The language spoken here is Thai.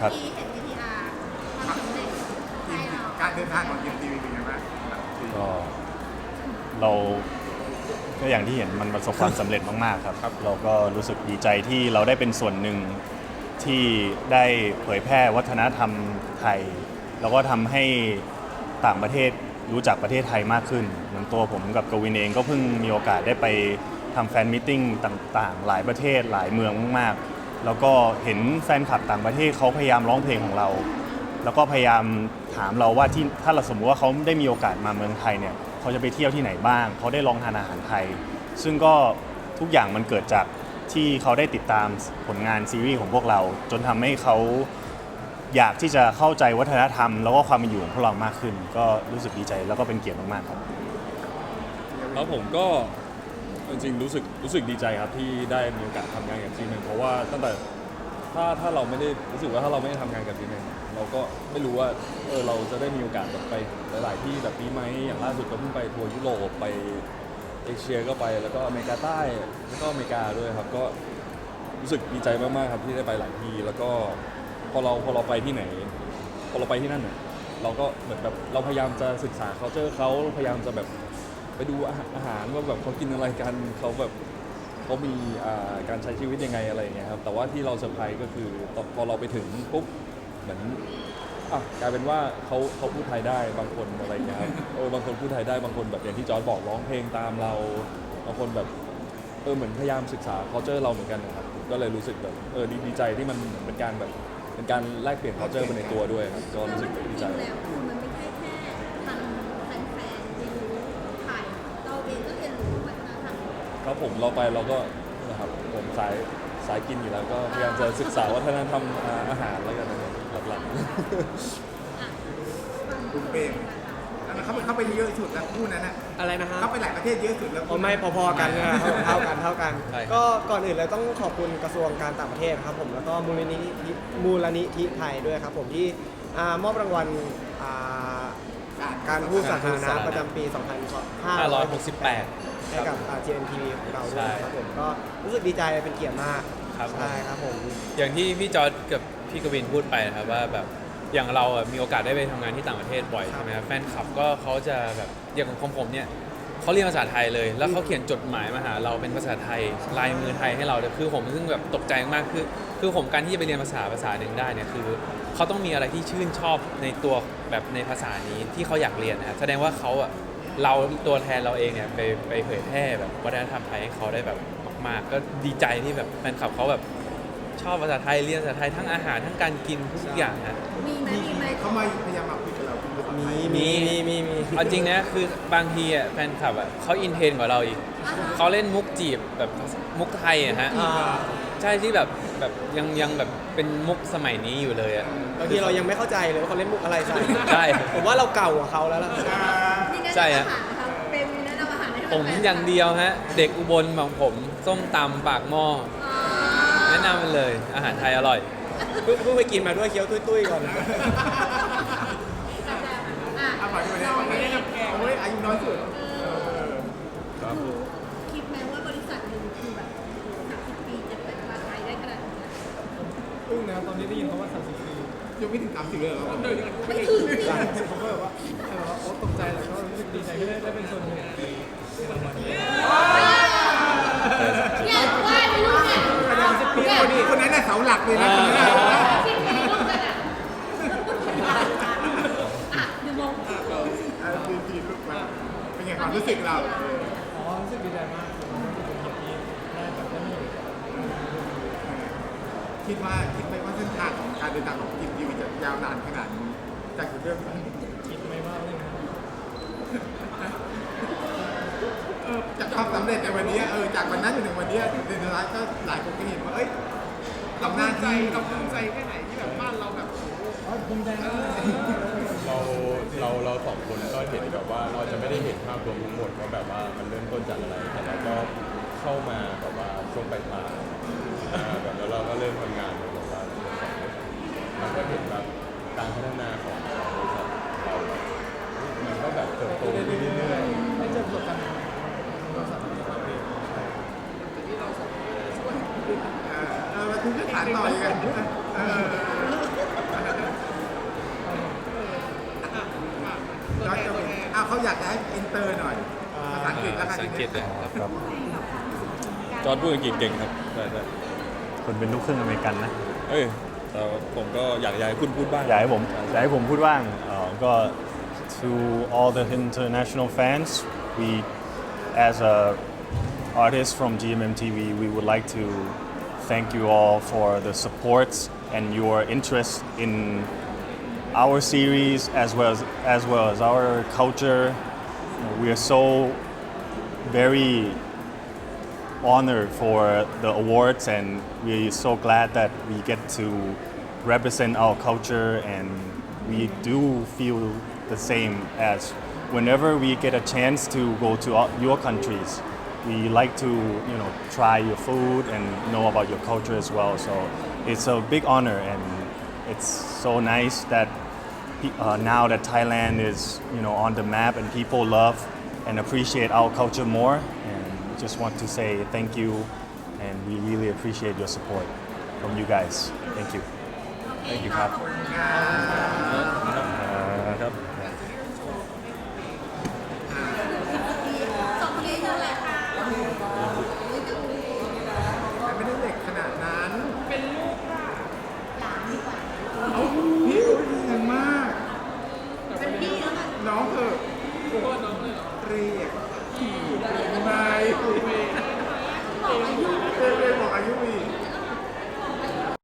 ครับเมื่อกี้เห็น VTR ความสำเร็จไทยเราการเดินทางของยิมทีวีเป็นยังไงบ้างก็เราก็อย่างที่เห็นมันประสบความสำเร็จมาก ๆ ครับ เราก็รู้สึกดีใจที่เราได้เป็นส่วนหนึ่งที่ได้เผยแพร่วัฒนธรรมไทย แล้วก็ทำให้ต่างประเทศรู้จักประเทศไทยมากขึ้น เหมือนตัวผมกับกวินเองก็เพิ่งมีโอกาสได้ไปทำแฟนมิทติ้งต่าง ๆ หลายประเทศหลายเมืองมากๆ แล้วก็เห็นแฟนคลับต่างประเทศเขาพยายามร้องเพลงของเรา แล้วก็พยายามถามเราว่าที่ถ้าเราสมมติว่าเขาได้มีโอกาสมาเมืองไทยเนี่ยเขาจะไปเที่ยวที่ไหนบ้าง เขาได้ลองทานอาหารไทย ซึ่งก็ทุกอย่างมันเกิดจากที่เขาได้ติดตามผลงานซีรีส์ของพวกเรา จนทำให้เขาอยากที่จะเข้าใจวัฒนธรรม แล้วก็ความเป็นอยู่ของพวกเรามากขึ้น ก็รู้สึกดีใจแล้วก็เป็นเกียรติมากๆครับครับผมก็ จริงๆรู้สึกรู้สึกดีใจครับที่ได้มีโอกาสทำงานกับทีมหนึ่งเพราะว่าตั้งแต่ถ้าถ้าเราไม่ได้รู้สึกว่าถ้าเราไม่ได้ทำงานกับทีมหนึ่งเราก็ไม่รู้ว่าเออเราจะได้มีโอกาสแบบไปหลาย ๆ ที่แบบนี้ไหมอย่างล่าสุดก็เพิ่งไปทัวร์ยุโรปไปเอเชียก็ไปแล้วก็อเมริกาใต้แล้วก็อเมริกาด้วยครับก็รู้สึกดีใจมากๆครับที่ได้ไปหลายที่แล้วก็พอเราพอเราไปที่ไหน พอเราไปที่นั่นเนี่ยเราก็เหมือนแบบเราพยายามจะศึกษา culture เขาพยายามจะแบบ ไปดูอาหารอาหารว่าแบบเขากินอะไรกันเขาแบบเขามีอ่าการใช้ชีวิตยังไงอะไรอย่างเงี้ยครับแต่ว่าที่เราเซอร์ไพรส์ก็คือตอนพอเราไปถึงปุ๊บเหมือนอะกลายเป็นว่าเขาเขาพูดไทยได้บางคนอะไรอย่างเงี้ยครับเออบางคนพูดไทยได้บางคนแบบอย่างที่จอร์ดบอกร้องเพลงตามเราบางคนแบบเออเหมือนพยายามศึกษา culture เราเหมือนกันนะครับก็เลยรู้สึกแบบเออดีดีใจที่มันเป็นการแบบเป็นการแลกเปลี่ยน culture ไปในตัวด้วยครับก็รู้สึกดีใจ ครับผมเราไปเราก็นะครับผมสายสายกินอยู่แล้วก็พยายามจะศึกษาวัฒนธรรมอ่าอาหารแล้วกันนะครับหลักคุณเปรมแล้วเขาไปเขาไปเยอะสุดแล้วคู่นั้นนะอะไรนะฮะเขาไปหลายประเทศเยอะสุดแล้ว อ๋อไม่พอๆกันนะเท่ากันเท่ากัน ใช่ครับ ก็ก่อนอื่นเลยต้องขอบคุณกระทรวงการต่างประเทศครับผมแล้วก็มูลนิธิมูลนิธิไทยด้วยครับผมที่อ่ามอบรางวัลอ่า การพูดสาธารณะประจำปี 2568ให้กับ GNTV ของเราด้วยครับผมก็รู้สึกดีใจเป็นเกียรติมากครับใช่ครับผมอย่างที่พี่จอร์ดกับพี่กวินพูดไปนะครับว่าแบบอย่างเราอะมีโอกาสได้ไปทำงานที่ต่างประเทศบ่อยใช่ไหมครับแฟนคลับก็เขาจะแบบอย่างของผมเนี่ย เขาเรียนภาษาไทยเลย แล้วเขาเขียนจดหมายมาหาเราเป็นภาษาไทยลายมือไทยให้เราเลยคือผมซึ่งแบบตกใจมากคือ คือผมการที่จะไปเรียนภาษาภาษาหนึ่งได้เนี่ยคือเขาต้องมีอะไรที่ชื่นชอบในตัวแบบในภาษานี้ที่เขาอยากเรียนนะครับแสดงว่าเขาอะเราตัวแทนเราเองเนี่ยไปไปเผยแพร่แบบวัฒนธรรมไทยให้เขาได้แบบมากๆก็ดีใจที่แบบแฟนคลับเขาแบบชอบภาษาไทยเรียนภาษาไทยทั้งอาหารทั้งการกินทุกอย่างนะมีไหมมีไหมเขามาพยายามมาคุย กับเราคุณภาษาไทยมีมีมีมีเอาจริงนะคือบางทีอะแฟนคลับอะเขาอินเทรนกว่าเราอีกเขาเล่นมุกจีบแบบมุกไทยอะฮะอ่าใช่ที่แบบแบบยังยังแบบเป็นมุกสมัยนี้อยู่เลยอะ บางทีเรายังไม่เข้าใจเลยว่าเขาเล่นมุกอะไรใส่ใช่ผมว่าเราเก่ากว่าเขาแล้วล่ะมีแนะนำใช่อาฮะ หารนะครับเป็นมีแนะนำอาหารให้ผมแฟนๆอย่างเดียวฮะ เด็กอุบลของผมส้มตำปากหม้ออ่าแนะนำมันเลย อาหารไทยอร่อย เพิ่งเพิ่งไปกินมาด้วยเคี้ยวตุ้ยๆก่อน อะเอาไปที่ประเทศประเทศโอ้ยอายุน้อยสุดคิดไหมว่าบริษัทหนึ่งคือแบบสามสิบปีจะเป็นมาไทยได้ขนาดนี้อึ้งนะตอนนี้ได้ยินเขาว่า30ปียังไม่ถึงสามสิบเลยเหรอไม่ถึงสิผมก็แบบว่าเออโอ้ตกใจแล้วก็รู้สึกดีใจที่ได้ได้เป็นส่วนหนึ่งในรางวัลนี้ เนี่ยว่าไม่รู้เนี่ยเนี่ย คนนี้คนนั้นน่ะเสาหลักเลยนะคนนั้นน่ะ ที่มีรูปกันอะอะเดี๋ยวมอง เออดีดีลูกมาเป็นไง ความรู้สึกเราเอออ๋อรู้สึกดีใจมากรู้สึกเป็นเกียรติที่ได้แบบได้มาอยู่คิดว่าคิดไหมว่าเส้นทางของการเดินทางของทีมทีวีจะยาวนานขนาดนี้จากจุดเริ่มต้นคิดไม่ว่าเรื่องนั้นเออจากความสำเร็จในวันนี้เออจากวันนั้นจนถึงวันนี้ในสุดท้ายก็หลายคนก็เห็นว่าเอ้ยทำหน้าที่เราภูมิใจแค่ไหนที่แบบบ้านเราแบบ อ๋อภูมิใจมาก เราเราสองคนก็เห็นแบบว่าเราจะไม่ได้เห็นภาพรวมทั้งหมดว่าแบบว่ามันเริ่มต้นจากอะไรแต่เราก็เข้ามาแบบว่าช่วงปลายปลายๆอ่าแบบแล้วเราก็เริ่มทำงานแบบว่ามันก็เห็นแบบการพัฒนาของบริษัทเรามันก็แบบเติบโตขึ้นเรื่อยๆได้เจอประสบการณ์บริษัทนี้ครับพี่เออเออมาถึงก็ถามต่ออีกอะเออ จอร์จจะเป็น อ้าวเขาอยากจะให้อินเตอร์หน่อยภาษาอังกฤษแล้วภากันษาอังกฤษเลยครับครับจอร์ดพูดอังกฤษเก่งครับใช่ใช่คนเป็นลูกครึ่งอเมริกันนะเอ้ยแต่ผมก็อยากอยากให้คุณพูดบ้างอยากให้ผมอยากให้ผมพูดบ้างเอ่อก็ to all the international fans we as a artist from GMMTV we would like to thank you all for the support and your interest in our series as well as as well as our culture. We are so very honored for the awards and we're so glad that we get to represent our culture and we do feel the same as whenever we get a chance to go to your countries. We like to you know try your food and know about your culture as well. So it's a big honor and it's so nice that uh, now that Thailand is you know on the map and people love and appreciate our culture more. And just want to say thank you, and we really appreciate your support from you guys. Thank you. Thank you,